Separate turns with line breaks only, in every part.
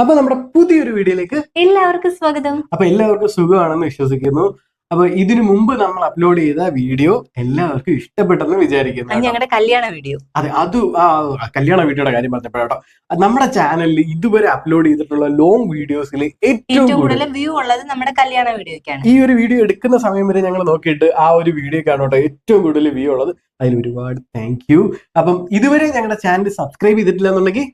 അപ്പൊ നമ്മുടെ പുതിയൊരു വീഡിയോയിലേക്ക്
എല്ലാവർക്കും സ്വാഗതം.
അപ്പൊ എല്ലാവർക്കും സുഖമാണെന്ന് വിശ്വസിക്കുന്നു. അപ്പൊ ഇതിനു മുമ്പ് നമ്മൾ അപ്ലോഡ് ചെയ്ത വീഡിയോ എല്ലാവർക്കും ഇഷ്ടപ്പെട്ടെന്ന് വിചാരിക്കുന്നു
ഞങ്ങളുടെ കല്യാണ വീഡിയോ.
അതെ അത് ആ കല്യാണ വീഡിയോയുടെ കാര്യം പറഞ്ഞപ്പോഴാട്ടോ നമ്മുടെ ചാനലിൽ ഇതുവരെ അപ്ലോഡ് ചെയ്തിട്ടുള്ള ലോങ് വീഡിയോസിൽ ഏറ്റവും കൂടുതൽ
വ്യൂ ഉള്ളത് നമ്മുടെ കല്യാണ വീഡിയോക്കാണ്
ഈ ഒരു വീഡിയോ എടുക്കുന്ന സമയം വരെ ഞങ്ങൾ നോക്കിയിട്ട് ആ ഒരു വീഡിയോ കേട്ടോ ഏറ്റവും കൂടുതൽ വ്യൂ ഉള്ളത്. അതിൽ ഒരുപാട് താങ്ക് യു അപ്പം ഇതുവരെ ഞങ്ങളുടെ ചാനൽ സബ്സ്ക്രൈബ് ചെയ്തിട്ടില്ല എന്നുണ്ടെങ്കിൽ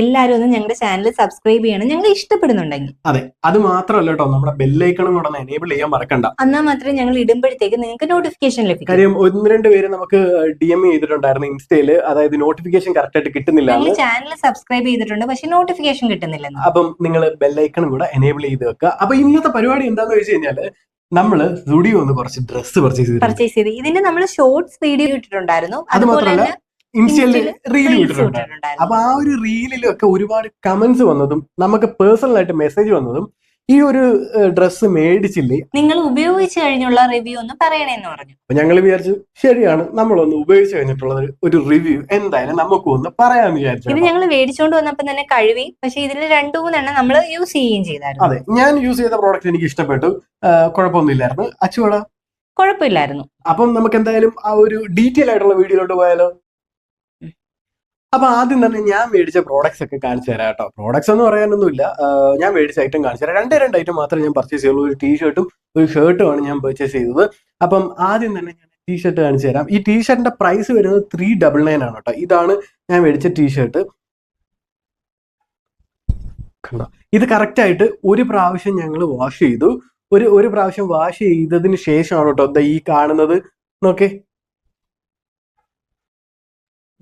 എല്ലാരും ഒന്ന് ഞങ്ങളുടെ ചാനൽ സബ്സ്ക്രൈബ് ചെയ്യണം. ഞങ്ങൾ ഇഷ്ടപ്പെടുന്നുണ്ടെങ്കിൽ.
അതെ. അത് മാത്രമല്ല കേട്ടോ നമ്മുടെ ബെല്ലൈക്കണം കൂടെ എനേബിൾ ചെയ്യാൻ മറക്കണ്ട.
എന്നാൽ മാത്രമേ ഞങ്ങൾ ഇടുമ്പോഴത്തേക്ക് നിങ്ങൾക്ക് നോട്ടിഫിക്കേഷൻ ലഭിക്കും.
കാര്യം ഒന്ന് രണ്ട് പേര് നമുക്ക് ഡി എം ചെയ്തിട്ടുണ്ടായിരുന്നു ഇൻസ്റ്റയിൽ. അതായത് നോട്ടിഫിക്കേഷൻ കറക്റ്റ് ആയിട്ട് കിട്ടുന്നില്ല
ചാനൽ സബ്സ്ക്രൈബ് ചെയ്തിട്ടുണ്ട് പക്ഷെ നോട്ടിഫിക്കേഷൻ കിട്ടുന്നില്ല
അപ്പം നിങ്ങൾ ബെല്ലൈക്കണം കൂടെ എനേബിൾ ചെയ്ത് വെക്കുക അപ്പൊ ഇന്നത്തെ പരിപാടി എന്താന്ന് വെച്ച് കഴിഞ്ഞാൽ നമ്മൾ സ്റ്റുഡിയോ ഒന്ന് കുറച്ച് ഡ്രസ്സ് പർച്ചേസ് ചെയ്തു
പർച്ചേസ് ചെയ്ത്. ഇതിന്റെ നമ്മൾ ഷോർട്സ് വീഡിയോ ഇട്ടിട്ടുണ്ടായിരുന്നു.
അത്
അതുപോലെ
മാത്രമല്ല
തന്നെ ഇൻസ്റ്റയിൽ
റീൽ അപ്പൊ ആ ഒരു റീലിലൊക്കെ ഒരുപാട് കമന്റ്സ് വന്നതും നമുക്ക് പേഴ്സണൽ ആയിട്ട് മെസ്സേജ് വന്നതും ഈ ഒരു ഡ്രസ്സ് മേടിച്ചില്ലേ?
നിങ്ങൾ ഉപയോഗിച്ചു കഴിഞ്ഞുള്ള റിവ്യൂ ഒന്ന് പറയണേന്ന് പറഞ്ഞു.
അപ്പൊ ഞങ്ങൾ വിചാരിച്ചു ശരിയാണ് നമ്മളൊന്ന് ഉപയോഗിച്ച് കഴിഞ്ഞിട്ടുള്ള ഒരു- റിവ്യൂ എന്തായാലും നമുക്ക് ഒന്ന് പറയാന്ന് വിചാരിച്ചു
ഇത്. ഞങ്ങൾ മേടിച്ചോണ്ട് വന്നപ്പോൾ തന്നെ കഴുകി പക്ഷെ ഇതിൽ രണ്ടു മൂന്നെണ്ണം നമ്മൾ യൂസ് ചെയ്യുകയും ചെയ്തായിരുന്നു.
അതെ ഞാൻ യൂസ് ചെയ്ത പ്രോഡക്റ്റ് എനിക്ക് ഇഷ്ടപ്പെട്ടു. കുഴപ്പമൊന്നുമില്ലായിരുന്നു. അച്ചുവട
കുഴപ്പമില്ലായിരുന്നു.
അപ്പം നമുക്ക് എന്തായാലും ആ ഒരു ഡീറ്റെയിൽ ആയിട്ടുള്ള വീഡിയോയിലോട്ട് പോയാലോ? അപ്പൊ ആദ്യം തന്നെ ഞാൻ മേടിച്ച പ്രോഡക്ട്സ് ഒക്കെ കാണിച്ചു തരാം കേട്ടോ. പ്രോഡക്ട്സ് എന്ന് പറയാനൊന്നുമില്ല. ഞാൻ മേടിച്ച ഐറ്റം കാണിച്ചു തരാം. രണ്ടേ രണ്ട് ഐറ്റം മാത്രമേ ഞാൻ പർച്ചേസ് ചെയ്യുള്ളൂ. ഒരു ടീഷർട്ടും ഒരു ഷർട്ടും ആണ് ഞാൻ പർച്ചേസ് ചെയ്തത്. അപ്പം ആദ്യം തന്നെ ഞാൻ ടീഷർട്ട് കാണിച്ചു തരാം. ഈ ടീഷർട്ടിന്റെ പ്രൈസ് വരുന്നത് ത്രീ ഡബിൾ നയൻ ആണ് കേട്ടോ. ഇതാണ് ഞാൻ മേടിച്ച ടീഷർട്ട് കണ്ടോ? ഇത് കറക്റ്റ് ആയിട്ട് ഒരു പ്രാവശ്യം ഞങ്ങൾ വാഷ് ചെയ്തു. ഒരു ഒരു പ്രാവശ്യം വാഷ് ചെയ്തതിന് ശേഷമാണ് കേട്ടോ എന്താ ഈ കാണുന്നത്. നോക്കേ.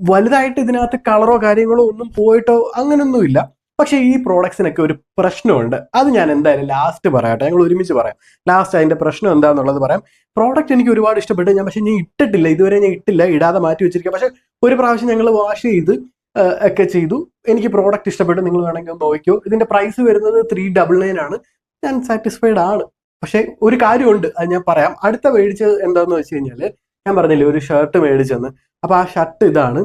വലുതായിട്ട് ഇതിനകത്ത് കളറോ കാര്യങ്ങളോ ഒന്നും പോയിട്ടോ അങ്ങനൊന്നുമില്ല. പക്ഷെ ഈ പ്രോഡക്ട്സിനൊക്കെ ഒരു പ്രശ്നമുണ്ട്. അത് ഞാൻ എന്തായാലും ലാസ്റ്റ് പറയാട്ടെ. ഞങ്ങൾ ഒരുമിച്ച് പറയാം. ലാസ്റ്റ് അതിന്റെ പ്രശ്നം എന്താന്നുള്ളത് പറയാം. പ്രോഡക്റ്റ് എനിക്ക് ഒരുപാട് ഇഷ്ടപ്പെട്ടു ഞാൻ പക്ഷെ ഞാൻ ഇട്ടിട്ടില്ല. ഇതുവരെ ഞാൻ ഇട്ടില്ല. ഇടാതെ മാറ്റി വെച്ചിരിക്കുക. പക്ഷെ ഒരു പ്രാവശ്യം ഞങ്ങൾ വാഷ് ചെയ്ത് ഒക്കെ ചെയ്തു. എനിക്ക് പ്രോഡക്റ്റ് ഇഷ്ടപ്പെട്ടു. നിങ്ങൾ വേണമെങ്കിൽ ഒന്ന് നോക്കിയോ ഇതിന്റെ പ്രൈസ് വരുന്നത് ത്രീ ഡബിൾ നയൻ ആണ്. ഞാൻ സാറ്റിസ്ഫൈഡ് ആണ്. പക്ഷെ ഒരു കാര്യമുണ്ട്. അത് ഞാൻ പറയാം. അടുത്ത മേടിച്ചത് എന്താന്ന് വെച്ച് കഴിഞ്ഞാൽ ഞാൻ പറഞ്ഞില്ലേ ഒരു ഷർട്ട് മേടിച്ചെന്ന്. അപ്പൊ ആ ഷർട്ട് ഇതാണ്.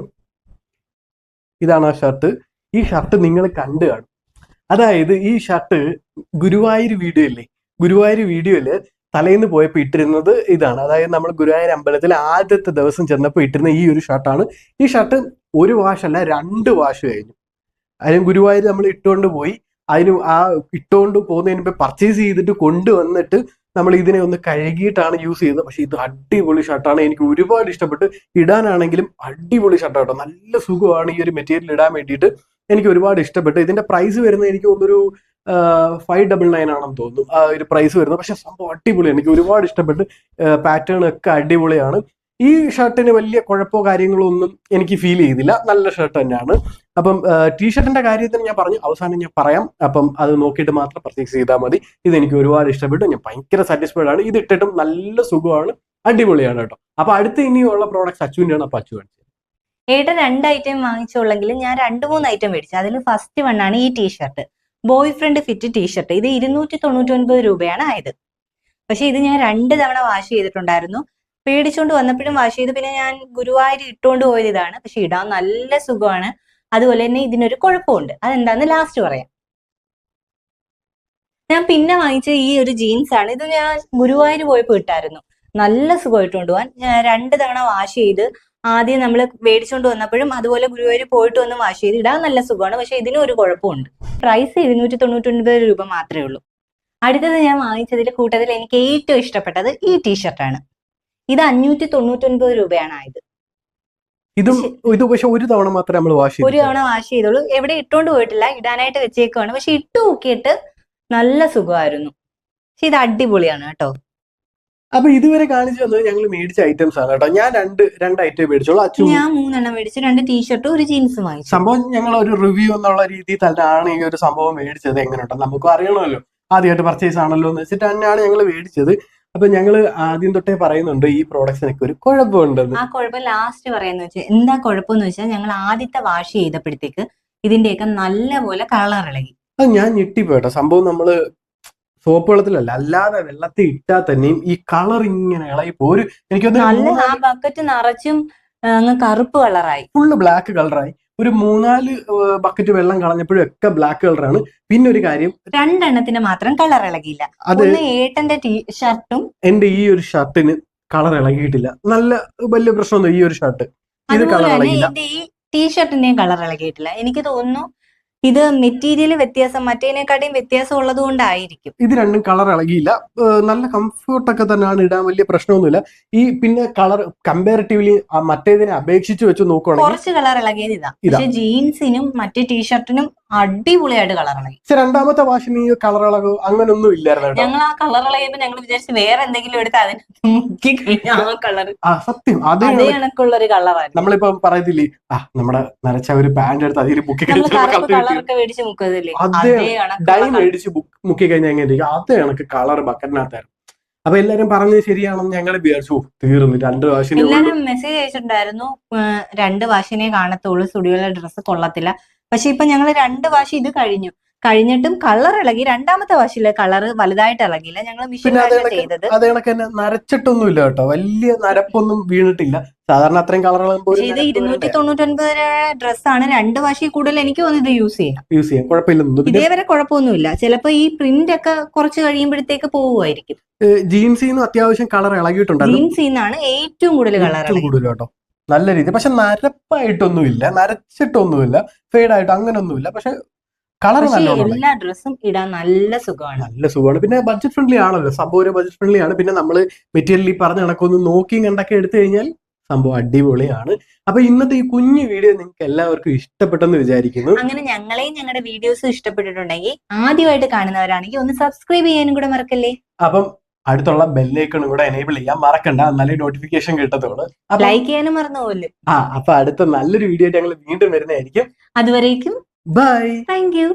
ഇതാണ് ആ ഷർട്ട് ഈ ഷർട്ട് നിങ്ങൾ കണ്ടു കാണും. അതായത് ഈ ഷർട്ട് ഗുരുവായൂർ വീഡിയോ ഇല്ലേ? ഗുരുവായൂർ വീഡിയോയിൽ തലേന്ന് പോയപ്പോൾ ഇട്ടിരുന്നത് ഇതാണ്. അതായത് നമ്മൾ ഗുരുവായൂർ അമ്പലത്തിൽ ആദ്യത്തെ ദിവസം ചെന്നപ്പോൾ ഇട്ടിരുന്ന ഈ ഒരു ഷർട്ടാണ് ഈ ഷർട്ട് ഒരു വാഷല്ല രണ്ട് വാഷ് കഴിഞ്ഞു. അതിന് ഗുരുവായൂർ നമ്മൾ ഇട്ടുകൊണ്ട് പോയി. അതിന് ആ ഇട്ടുകൊണ്ട് പോകുന്നതിന് പർച്ചേസ് ചെയ്തിട്ട് കൊണ്ടുവന്നിട്ട് നമ്മൾ ഇതിനെ ഒന്ന് കഴുകിയിട്ടാണ് യൂസ് ചെയ്തത് പക്ഷേ ഇത് അടിപൊളി ഷർട്ടാണ് എനിക്ക് ഒരുപാട് ഇഷ്ടപ്പെട്ട്. ഇടാനാണെങ്കിലും അടിപൊളി ഷർട്ട് കേട്ടോ. നല്ല സുഖമാണ് ഈ ഒരു മെറ്റീരിയൽ ഇടാൻ വേണ്ടിയിട്ട്. എനിക്ക് ഒരുപാട് ഇഷ്ടപ്പെട്ടു. ഇതിന്റെ പ്രൈസ് വരുന്നത് എനിക്ക് തോന്നുന്നൊരു ഫൈവ് ഡബിൾ നയൻ ആണെന്ന് തോന്നുന്നു. ആ ഒരു പ്രൈസ് വരുന്നത്. പക്ഷെ സംഭവം അടിപൊളിയാണ്. എനിക്ക് ഒരുപാട് ഇഷ്ടപ്പെട്ട്. പാറ്റേൺ ഒക്കെ അടിപൊളിയാണ്. ഈ ഷർട്ടിന് വലിയ കുഴപ്പമോ കാര്യങ്ങളോ ഒന്നും എനിക്ക് ഫീൽ ചെയ്തില്ല. നല്ല ഷർട്ട് തന്നെയാണ്. അപ്പം ടീഷർട്ടിന്റെ കാര്യത്തിന് ഞാൻ പറഞ്ഞു. അവസാനം ഞാൻ പറയാം. അപ്പം അത് നോക്കിയിട്ട് മാത്രം പർച്ചേസ് ചെയ്താൽ മതി. ഇത് എനിക്ക് ഒരുപാട് ഇഷ്ടപ്പെട്ടു. ഞാൻ ഭയങ്കര സാറ്റിസ്ഫൈഡ് ആണ്. ഇത് ഇട്ടിട്ടും നല്ല സുഖമാണ്. അടിപൊളിയാണ് കേട്ടോ. അപ്പൊ അടുത്ത ഇനിയുള്ള പ്രോഡക്റ്റ് അച്ചുവിന്റെ ആണ് അപ്പൊ അച്ചു കാണിച്ചത്
ഏട്ടൻ രണ്ട് ഐറ്റം വാങ്ങിച്ചുള്ളെങ്കിൽ ഞാൻ രണ്ട് മൂന്ന് ഐറ്റം മേടിച്ചു. അതിൽ ഫസ്റ്റ് വൺ ആണ് ഈ T shirt boyfriend fit T shirt ഇത് ഇരുന്നൂറ്റി തൊണ്ണൂറ്റി ഒൻപത് രൂപയാണ് ആയത്. പക്ഷെ ഇത് ഞാൻ രണ്ട് തവണ വാഷ് ചെയ്തിട്ടുണ്ടായിരുന്നു. പേടിച്ചുകൊണ്ട് വന്നപ്പോഴും വാഷ് ചെയ്ത് പിന്നെ ഞാൻ ഗുരുവായൂർ ഇട്ടുകൊണ്ട് പോയത് ഇതാണ്. പക്ഷെ ഇടാൻ നല്ല സുഖമാണ്. അതുപോലെ തന്നെ ഇതിനൊരു കുഴപ്പമുണ്ട്. അതെന്താന്ന് ലാസ്റ്റ് പറയാം. ഞാൻ പിന്നെ വാങ്ങിച്ച ഈ ഒരു ജീൻസ് ആണ്. ഇത് ഞാൻ ഗുരുവായൂർ പോയപ്പോൾ ഇട്ടായിരുന്നു. നല്ല സുഖമായിട്ട് കൊണ്ടുപോകാൻ. രണ്ട് തവണ വാഷ് ചെയ്ത് ആദ്യം നമ്മൾ മേടിച്ചുകൊണ്ട് വന്നപ്പോഴും അതുപോലെ ഗുരുവായൂർ പോയിട്ട് വന്ന് വാഷ് ചെയ്ത് ഇടാൻ നല്ല സുഖമാണ്. പക്ഷെ ഇതിനും ഒരു കുഴപ്പമുണ്ട്. പ്രൈസ് ഇരുന്നൂറ്റി തൊണ്ണൂറ്റി രൂപ മാത്രമേ ഉള്ളൂ. അടുത്തത് ഞാൻ വാങ്ങിച്ചതിൽ കൂട്ടത്തിൽ എനിക്ക് ഏറ്റവും ഇഷ്ടപ്പെട്ടത് ഈ ടീഷർട്ടാണ് ഇത് അഞ്ഞൂറ്റി തൊണ്ണൂറ്റി ഒൻപത് രൂപയാണ് ആയത്
ഇതും ഇത് പക്ഷെ ഒരു തവണ മാത്രമേ നമ്മൾ വാഷ്
ഒരു തവണ വാഷ് ചെയ്തോളൂ എവിടെ ഇട്ടുകൊണ്ട് പോയിട്ടില്ല. ഇടാനായിട്ട് വെച്ചേക്കുവാണ്. പക്ഷെ ഇട്ട് നോക്കിയിട്ട് നല്ല സുഖമായിരുന്നു. പക്ഷെ ഇത് അടിപൊളിയാണ് കേട്ടോ.
അപ്പൊ ഇതുവരെ കാണിച്ചു തന്നത് ഞങ്ങൾ മേടിച്ച ഐറ്റംസ് ആണ് കേട്ടോ. ഞാൻ രണ്ട് രണ്ട് ഐറ്റം മേടിച്ചോളൂ
ഞാൻ മൂന്നെണ്ണം മേടിച്ചു. രണ്ട് ടീഷർട്ടും ഒരു ജീൻസും വാങ്ങി
സംഭവം ഞങ്ങൾ ഒരു റിവ്യൂ എന്നുള്ള രീതിയിൽ തന്നെയാണ് ഈ ഒരു സംഭവം മേടിച്ചത്. എങ്ങനെയുണ്ടോ നമുക്ക് അറിയണമല്ലോ. ആദ്യമായിട്ട് പർച്ചേസ് ആണല്ലോ എന്ന് വെച്ചിട്ട് തന്നെയാണ് ഞങ്ങൾ മേടിച്ചത്. അപ്പൊ ഞങ്ങൾ ആദ്യം തൊട്ടേ പറയുന്നുണ്ട് ഈ പ്രോഡക്ട്സിനൊക്കെ ഒരു കുഴപ്പമുണ്ടെന്ന്.
ആ കുഴപ്പം ലാസ്റ്റ് പറയുന്ന വെച്ചാൽ എന്താ കുഴപ്പമെന്ന് വെച്ചാൽ ഞങ്ങൾ ആദ്യത്തെ വാഷ് ചെയ്തപ്പോഴത്തേക്ക് ഇതിന്റെയൊക്കെ നല്ല പോലെ കളർ ഇളകി.
അത് ഞാൻ ഞെട്ടിപ്പോട്ടോ സംഭവം നമ്മൾ സോപ്പ് വെള്ളത്തിലല്ല അല്ലാതെ വെള്ളത്തിൽ ഇട്ടാൽ തന്നെയും ഈ കളർ ഇങ്ങനെ ഇളകി ഒരു എനിക്ക്
നല്ല ആ ബക്കറ്റ് നിറച്ചും അങ്ങ് കറുപ്പ് കളറായി
ഫുള്ള് ബ്ലാക്ക് കളറായി ഒരു മൂന്നാൽ ബക്കറ്റ് വെള്ളം കളഞ്ഞപ്പോഴും ഒക്കെ ബ്ലാക്ക് കളറാണ് പിന്നെ ഒരു കാര്യം
രണ്ടെണ്ണത്തിന് മാത്രം കളർ ഇളകിയില്ല.
അത്
ഏട്ടന്റെ ഷർട്ടും
എന്റെ ഈ ഒരു ഷർട്ടിന് കളർ ഇളകിയിട്ടില്ല. നല്ല വലിയ പ്രശ്നമൊന്നും ഈ ഒരു ഷർട്ട് ഇത് കളർ
ഇളകിയില്ല. ടീഷർട്ടിന്റെയും കളർ ഇളകിയിട്ടില്ല. എനിക്ക് തോന്നുന്നു ഇത് മെറ്റീരിയൽ വ്യത്യാസം മറ്റേതിനെക്കാട്ടിയും വ്യത്യാസം ഉള്ളത് കൊണ്ടായിരിക്കും.
ഇത് രണ്ടും കളർ ഇളകിയില്ല. നല്ല കംഫർട്ട് ഒക്കെ തന്നെയാണ് ഇടാൻ വലിയ പ്രശ്നമൊന്നുമില്ല. ഈ പിന്നെ കളർ കമ്പാരിറ്റീവ്ലി മറ്റേതിനെ അപേക്ഷിച്ച് വെച്ച് നോക്കുവാണെങ്കിൽ
കുറച്ച് കളർ ഇളകിയത് ഇതാ.
ഇതാ.
പക്ഷെ ജീൻസിനും മറ്റേ ടീഷർട്ടിനും അടിപൊളിയായിട്ട് കളർ ഇളകി.
പക്ഷെ രണ്ടാമത്തെ വാഷിന് ഈ കളർ ഇളകോ അങ്ങനൊന്നും ഇല്ലായിരുന്നു
ഞങ്ങൾ ആ കളർ ഇളകിയപ്പോ ഞങ്ങൾ വിചാരിച്ചു വേറെ എന്തെങ്കിലും എടുത്ത് അതിനകത്ത് മുക്കി കഴിഞ്ഞാൽ ആ കളർ
സത്യം. അതേ
കണക്കുള്ള ഒരു കളറായിരുന്നു
നമ്മളിപ്പോ പറയത്തില്ലേ ആ നമ്മുടെ നരച്ച ഒരു പാന്റ് എടുത്ത് അതിൽ കഴിഞ്ഞാൽ
കളറൊക്കെ മേടിച്ച് മുക്കതില്ലേ
ഡൈ മേടിച്ച് മുക്കി കഴിഞ്ഞാൽ എങ്ങനെ അതേ കണക്ക് കളർ ബക്കറ്റിനകത്തായിരുന്നു അപ്പൊ എല്ലാരും പറഞ്ഞത് ശരിയാണെന്ന് ഞങ്ങൾ വിചാരിച്ചു. "ഓ, തീർന്നു. രണ്ട് വാഷിനെ
എല്ലാരും മെസ്സേജ് അയച്ചിട്ടുണ്ടായിരുന്നു രണ്ട് വാഷിനെ കാണത്തുള്ളൂ സ്റ്റുഡിയോയിലെ ഡ്രസ്സ് കൊള്ളത്തില്ല. പക്ഷെ ഇപ്പൊ ഞങ്ങൾ രണ്ട് വാശി ഇത് കഴിഞ്ഞു. കഴിഞ്ഞിട്ടും കളർ ഇളകി. രണ്ടാമത്തെ വാശിയിലെ കളർ വലുതായിട്ട് ഇളകിയില്ല. ഞങ്ങൾ മിഷീനിലാണ് ചെയ്തത്.
അതേ കണക്ക് തന്നെ നരച്ചിട്ടൊന്നുമില്ല കേട്ടോ. വലിയ നരപ്പൊന്നും വീണിട്ടില്ല. സാധാരണ അത്രയും കളർ
ഇത് ഇരുന്നൂറ്റി തൊണ്ണൂറ്റൊൻപത് ഡ്രസ്സാണ് രണ്ട് വാശി കൂടുതൽ എനിക്ക് തോന്നുന്നത് ഇത് യൂസ് ചെയ്യാം
യൂസ് ചെയ്യാം. കുഴപ്പമില്ലെന്നു പിന്നെ
ഇതേവരെ കുഴപ്പമൊന്നുമില്ല. ചിലപ്പോ ഈ പ്രിന്റ് ഒക്കെ കുറച്ച് കഴിയുമ്പോഴത്തേക്ക് പോവുമായിരിക്കും.
ജീൻസിൽ നിന്ന് അത്യാവശ്യം കളർ ഇളകിയിട്ടുണ്ട്.
ജീൻസിൽ നിന്നാണ് ഏറ്റവും കൂടുതൽ കളർ
കൂടുതൽ കേട്ടോ. നല്ല രീതി പക്ഷെ നരപ്പായിട്ടൊന്നുമില്ല നരച്ചിട്ടൊന്നുമില്ല ഫെയ്ഡ് ആയിട്ട് അങ്ങനൊന്നുമില്ല. പക്ഷെ കളർ നല്ല
എല്ലാ ഡ്രസ്സും ഇടാൻ നല്ല സുഖമാണ്.
നല്ല സുഖമാണ്. പിന്നെ ബഡ്ജറ്റ് ഫ്രണ്ട്ലി ആണല്ലോ സംഭവം ഒരു ബഡ്ജറ്റ് ഫ്രണ്ട്ലി ആണ്. പിന്നെ നമ്മൾ മെറ്റീരിയൽ ഈ പറഞ്ഞ കണക്കൊന്ന് നോക്കിയും കണ്ടൊക്കെ എടുത്തു കഴിഞ്ഞാൽ സംഭവം അടിപൊളിയാണ്. അപ്പൊ ഇന്നത്തെ ഈ കുഞ്ഞു വീഡിയോ നിങ്ങൾക്ക് എല്ലാവർക്കും ഇഷ്ടപ്പെട്ടെന്ന് വിചാരിക്കുന്നു.
അങ്ങനെ ഞങ്ങളെയും ഞങ്ങളുടെ വീഡിയോസും ഇഷ്ടപ്പെട്ടിട്ടുണ്ടെങ്കിൽ ആദ്യമായിട്ട് കാണുന്നവരാണെങ്കിൽ ഒന്ന് സബ്സ്ക്രൈബ് ചെയ്യാനും കൂടെ മറക്കല്ലേ?
അപ്പം അടുത്തുള്ള ബെല്ലൈക്കണും കൂടെ എനേബിൾ ചെയ്യാൻ മറക്കണ്ട. എന്നാലേ നോട്ടിഫിക്കേഷൻ കിട്ടത്തുള്ളൂ. അപ്പൊ
ലൈക്ക് ചെയ്യാനും മറന്നു പോലും
ആ അപ്പൊ അടുത്ത നല്ലൊരു വീഡിയോ ഞങ്ങൾ വീണ്ടും വരുന്നതായിരിക്കും.
അതുവരേക്കും
ബൈ
താങ്ക് യു